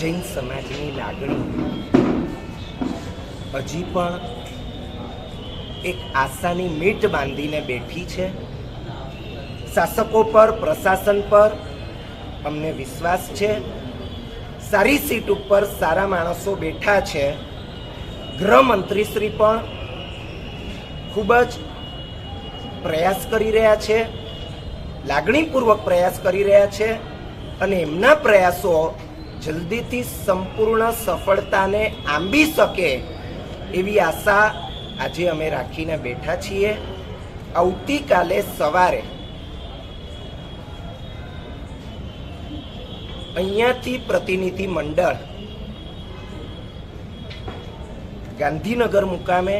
જૈન સમાજની લાગણી. હજી પણ એક આશાની મીટ બાંધીને બેઠી છે. શાસકો પર, પ્રશાસન પર અમને વિશ્વાસ છે. સારી સીટ ઉપર સારા માણસો બેઠા છે. ગૃહમંત્રીશ્રી પણ ખૂબ જ પ્રયાસ કરી રહ્યા છે. લાગણીપૂર્વક પ્રયાસ કરી રહ્યા છે. અને એમના પ્રયાસો જલ્દીથી સંપૂર્ણ સફળતાને આંબી શકે એવી આશા આજે અમે રાખીને બેઠા છીએ. આવતીકાલે સવારે અહીંયાથી પ્રતિનિધિ મંડળ ગાંધીનગર મુકામે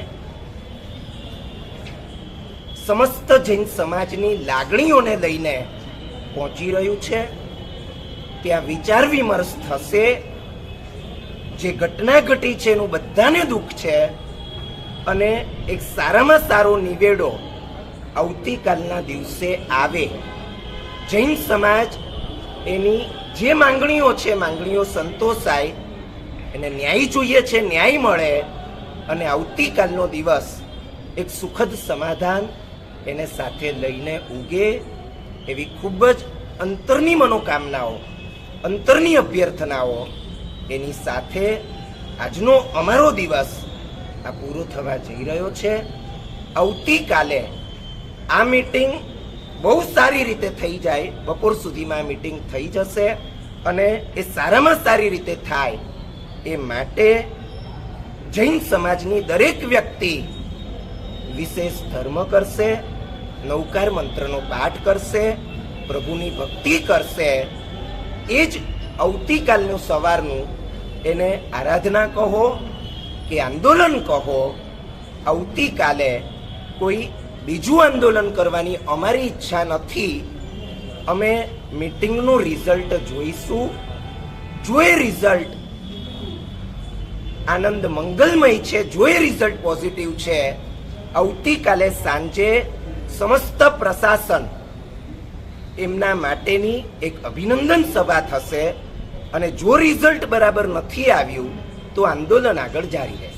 સમસ્ત જૈન સમાજની લાગણીઓને લઈને પહોંચી રહ્યું છે. ત્યાં વિચાર વિમર્શ થશે. જે ઘટના ઘટી છે એનું બધાને દુઃખ છે. અને એક સારામાં સારો નિવેડો આવતીકાલના દિવસે આવે. જૈન સમાજ એની જે માંગણીઓ છે, માંગણીઓ સંતોષાય, એને ન્યાય જોઈએ છે, ન્યાય મળે અને આવતીકાલનો દિવસ એક સુખદ સમાધાન એને સાથે લઈને ઉગે એવી ખૂબ જ અંતરની મનોકામનાઓ અંતરની અભ્યર્થનાઓ એની સાથે આજનો અમારો દિવસ આ પૂરો થવા જઈ રહ્યો છે. આવતીકાલે આ મીટિંગ બહુ સારી રીતે થઈ જાય. બપોર સુધીમાં આ મીટિંગ થઈ જશે અને એ સારામાં સારી રીતે થાય એ માટે જૈન સમાજની દરેક વ્યક્તિ વિશેષ ધર્મ કરશે, નૌકાર મંત્રનો પાઠ કરશે, પ્રભુની ભક્તિ કરશે એ જ આવતીકાલનું સવારનું એને આરાધના કહો કે આંદોલન કહો. આવતીકાલે કોઈ બીજું આંદોલન કરવાની અમારી ઈચ્છા નથી. અમે મીટિંગનું રિઝલ્ટ જોઈશું. જો એ રિઝલ્ટ. આનંદ મંગલમય છે જો એ રિઝલ્ટ પોઝિટિવ છે. આવતીકાલે સાંજે સમસ્ત પ્રશાસન એમના માટેની એક અભિનંદન સભા થશે અને જો રિઝલ્ટ બરાબર નથી આવ્યું, તો આંદોલન આગળ જારી રહેશે.